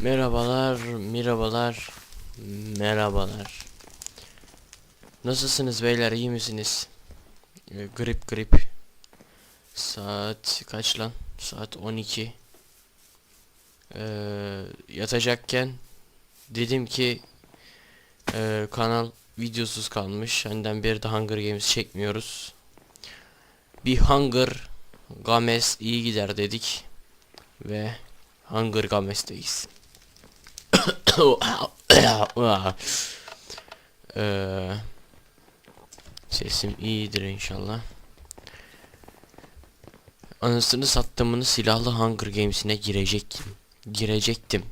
Merhabalar, merhabalar, merhabalar. Nasılsınız beyler, iyi misiniz? Ee, grip grip. Saat kaç lan? Saat 12. Ee, yatacakken dedim ki e, kanal videosuz kalmış. Senden beri de Hunger Games çekmiyoruz. Bir Hunger Games iyi gider dedik. Ve Hunger Games'teyiz. Eee, sesim iyidir inşallah. Anasını sattığımını silahlı Hunger Games'ine girecektim. Girecektim.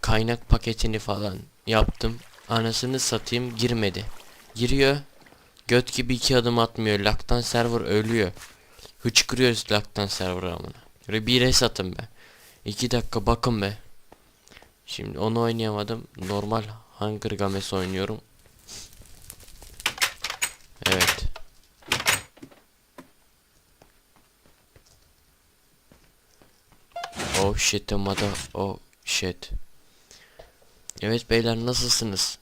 Kaynak paketini falan yaptım. Anasını satayım girmedi. Giriyor. Göt gibi iki adım atmıyor. Laktan server ölüyor. Hıçkırıyoruz laktan server amına. Bir res atın be. İki dakika bakın be. Şimdi onu oynayamadım. Normal Hunger Games oynuyorum. Evet. Oh shit the mother oh shit. Evet beyler nasılsınız?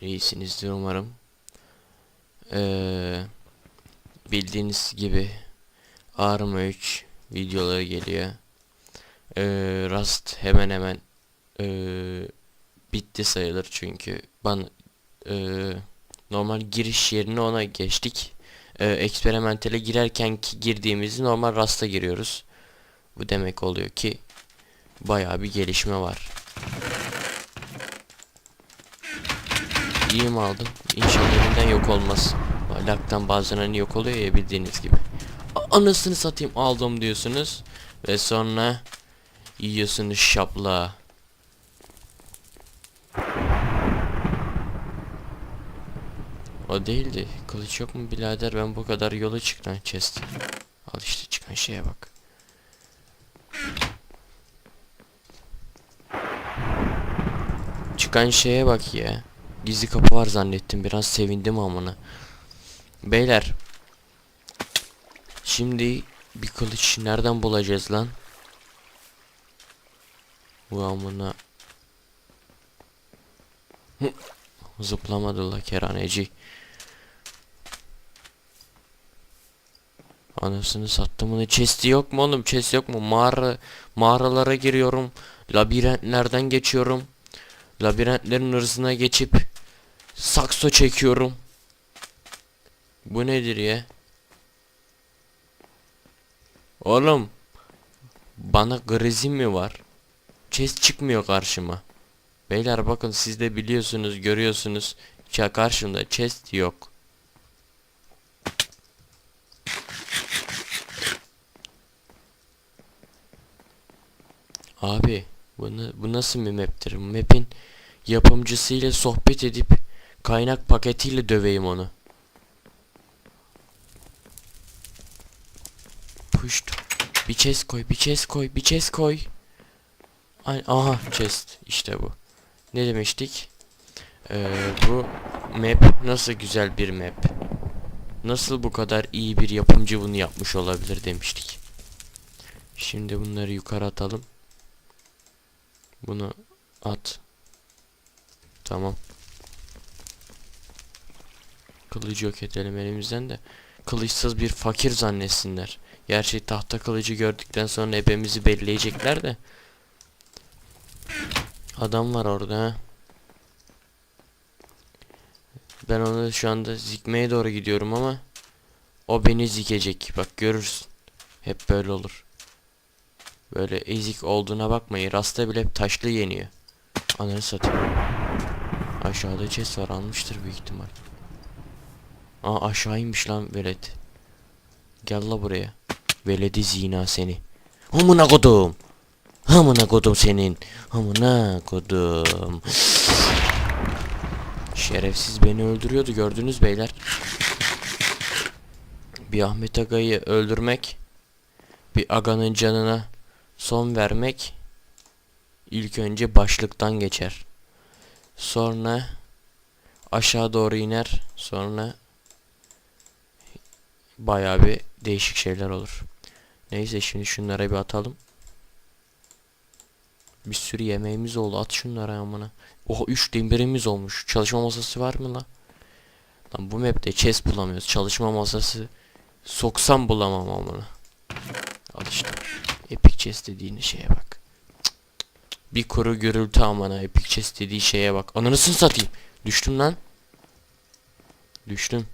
İyisinizdir umarım. Ee, bildiğiniz gibi Arma 3 videoları geliyor. Ee, Rust hemen hemen ee, bitti sayılır çünkü ben ee, normal giriş yerine ona geçtik. Ee, eksperimentale girerken ki girdiğimizi normal Rust'a giriyoruz. Bu demek oluyor ki bayağı bir gelişme var. İyi mi aldım? İnşallah elimden yok olmaz. Laktan bazen hani yok oluyor ya bildiğiniz gibi. Anasını satayım aldım diyorsunuz. Ve sonra yiyorsunuz şapla. O değildi. Kılıç yok mu birader ben bu kadar yola çıktım chest. Al işte çıkan şeye bak. Çıkan şeye bak ya. Gizli kapı var zannettim. Biraz sevindim amına. Beyler. Şimdi bir kılıç nereden bulacağız lan? Hı. Zıplamadı la keraneci. Anasını sattımını chest'i yok mu oğlum? Chest yok mu? Mağara mağaralara giriyorum. Labirentlerden geçiyorum. Labirentlerin hırsına geçip sakso çekiyorum. Bu nedir ya? Oğlum bana grizim mi var chest çıkmıyor karşıma beyler bakın siz de biliyorsunuz görüyorsunuz ya karşımda chest yok Abi bunu bu nasıl bir map'tir? Map'in yapımcısıyla sohbet edip kaynak paketiyle döveyim onu. Puşt. Bir chest koy, bir chest koy, bir chest koy. Aha chest işte bu. Ne demiştik? Ee, bu map nasıl güzel bir map. Nasıl bu kadar iyi bir yapımcı bunu yapmış olabilir demiştik. Şimdi bunları yukarı atalım. Bunu at. Tamam. Kılıcı yok edelim elimizden de. Kılıçsız bir fakir zannetsinler. Gerçi tahta kılıcı gördükten sonra ebemizi belleyecekler de. Adam var orada. Ben onu şu anda zikmeye doğru gidiyorum ama o beni zikecek. Bak görürsün. Hep böyle olur. Böyle ezik olduğuna bakmayın. Rasta bile hep taşlı yeniyor. Ananı satayım. Aşağıda chest var almıştır büyük ihtimal. Aa aşağı inmiş lan velet. Gel la buraya. Veledi zina seni. Amına kodum. Amına kodum senin. Amına kodum. Şerefsiz beni öldürüyordu gördünüz beyler. Bir Ahmet Aga'yı öldürmek bir aganın canına son vermek ilk önce başlıktan geçer. Sonra aşağı doğru iner. Sonra bayağı bir değişik şeyler olur. Neyse şimdi şunlara bir atalım. Bir sürü yemeğimiz oldu. At şunları amına. Oha 3 demirimiz olmuş. Çalışma masası var mı lan? Lan bu map'te chest bulamıyoruz. Çalışma masası soksam bulamam amına. Al işte. Epic chest dediğin şeye bak. Bir kuru gürültü amına. Epic chest dediği şeye bak. Ananısını satayım. Düştüm lan. Düştüm.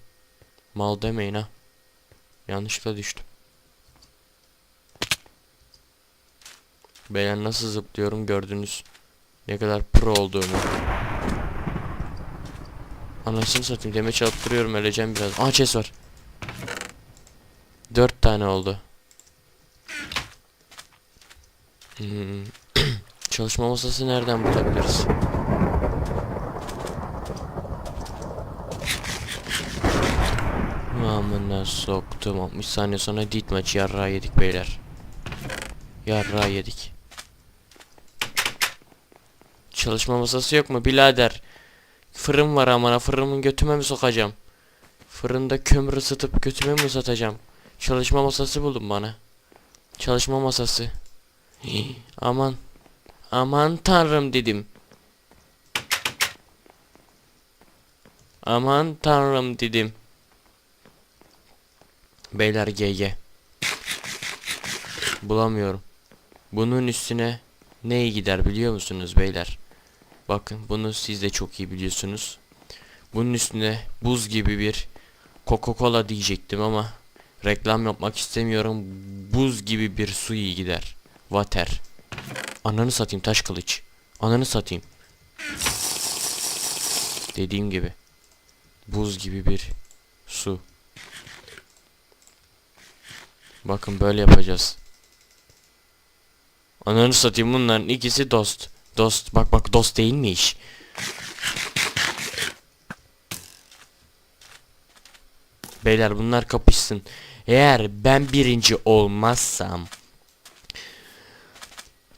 Mal demeyin ha. Yanlışlıkla düştüm. Beyler nasıl zıplıyorum gördünüz. Ne kadar pro olduğumu. Anasını satayım deme çalıp duruyorum öleceğim biraz. Aa chest var. Dört tane oldu. Hmm. Çalışma masası nereden bulabiliriz? Amına soktum. 60 saniye sonra dit maçı yarra yedik beyler. Yarra yedik. Çalışma masası yok mu birader? Fırın var amına fırının götüme mi sokacağım? Fırında kömür ısıtıp götüme mi satacağım? Çalışma masası buldum bana. Çalışma masası. Aman. Aman tanrım dedim. Aman tanrım dedim. Beyler GG. Bulamıyorum. Bunun üstüne ne gider biliyor musunuz beyler? Bakın bunu siz de çok iyi biliyorsunuz. Bunun üstüne buz gibi bir Coca-Cola diyecektim ama reklam yapmak istemiyorum. Buz gibi bir su iyi gider. Water. Ananı satayım taş kılıç. Ananı satayım. Dediğim gibi. Buz gibi bir su. Bakın böyle yapacağız. Ananı satayım bunların ikisi dost. Dost bak bak dost değilmiş. Beyler bunlar kapışsın. Eğer ben birinci olmazsam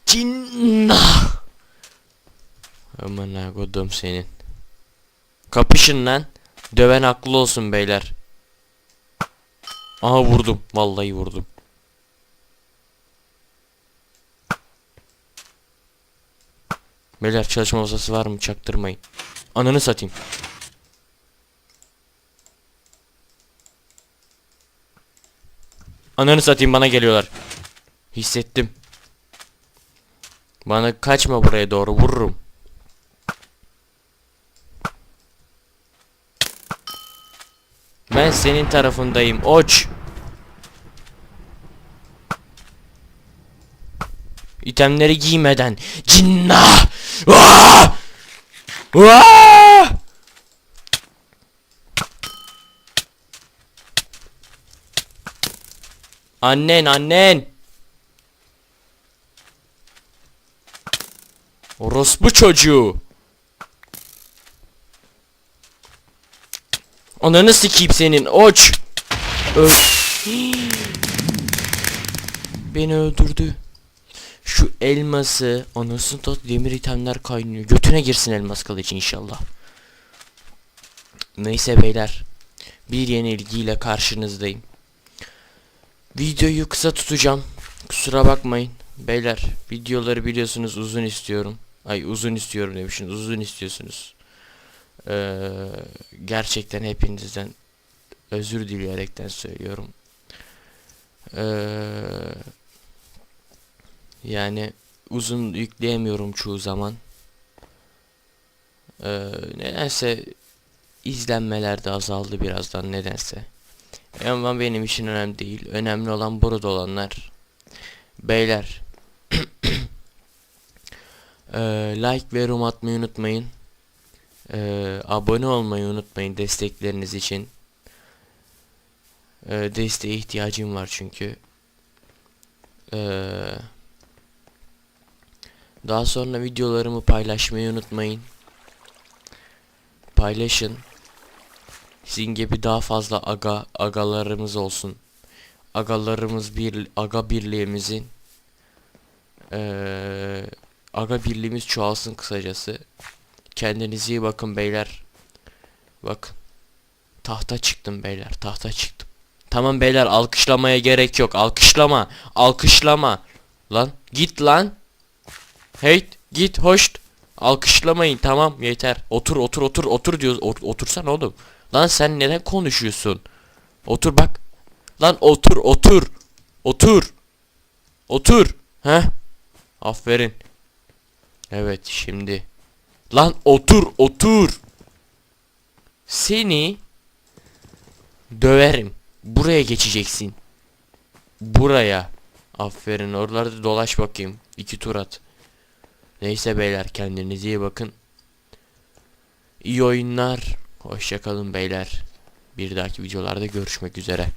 Cinnah Aman ha kodum senin. Kapışın lan. Döven aklı olsun beyler. Aha vurdum. Vallahi vurdum. Beyler çalışma masası var mı? Çaktırmayın. Ananı satayım. Ananı satayım bana geliyorlar. Hissettim. Bana kaçma buraya doğru vururum. Ben senin tarafındayım. Oç. İtemleri giymeden. Cinnah. Vaa! Annen annen. Orospu çocuğu. Ananı sikeyim senin oç. Öl. Beni öldürdü. Şu elması anasını tat demir itemler kaynıyor. Götüne girsin elmas kılıcı inşallah. Neyse beyler. Bir yenilgiyle karşınızdayım. Videoyu kısa tutacağım. Kusura bakmayın. Beyler videoları biliyorsunuz uzun istiyorum. Ay uzun istiyorum demişsiniz. Uzun istiyorsunuz. Ee, gerçekten hepinizden özür dileyerekten söylüyorum. Ee, yani uzun yükleyemiyorum çoğu zaman. Ee, nedense izlenmeler de azaldı birazdan nedense. Ama benim için önemli değil. Önemli olan burada olanlar. Beyler. ee, like ve yorum atmayı unutmayın. Ee, abone olmayı unutmayın destekleriniz için. Ee, desteğe ihtiyacım var çünkü. Ee, daha sonra videolarımı paylaşmayı unutmayın. Paylaşın. Sizin gibi daha fazla aga agalarımız olsun. Agalarımız bir aga birliğimizin ee, aga birliğimiz çoğalsın kısacası. Kendinize iyi bakın beyler. Bakın. Tahta çıktım beyler. Tahta çıktım. Tamam beyler alkışlamaya gerek yok. Alkışlama. Alkışlama. Lan git lan. Hey git hoş. Alkışlamayın tamam yeter. Otur otur otur otur diyoruz. Ot- otursan oğlum. Lan sen neden konuşuyorsun? Otur bak. Lan otur otur. Otur. Otur. He? Aferin. Evet şimdi. Lan otur otur. Seni döverim. Buraya geçeceksin. Buraya. Aferin oralarda dolaş bakayım. İki tur at. Neyse beyler kendinize iyi bakın. İyi oyunlar. Hoşçakalın beyler. Bir dahaki videolarda görüşmek üzere.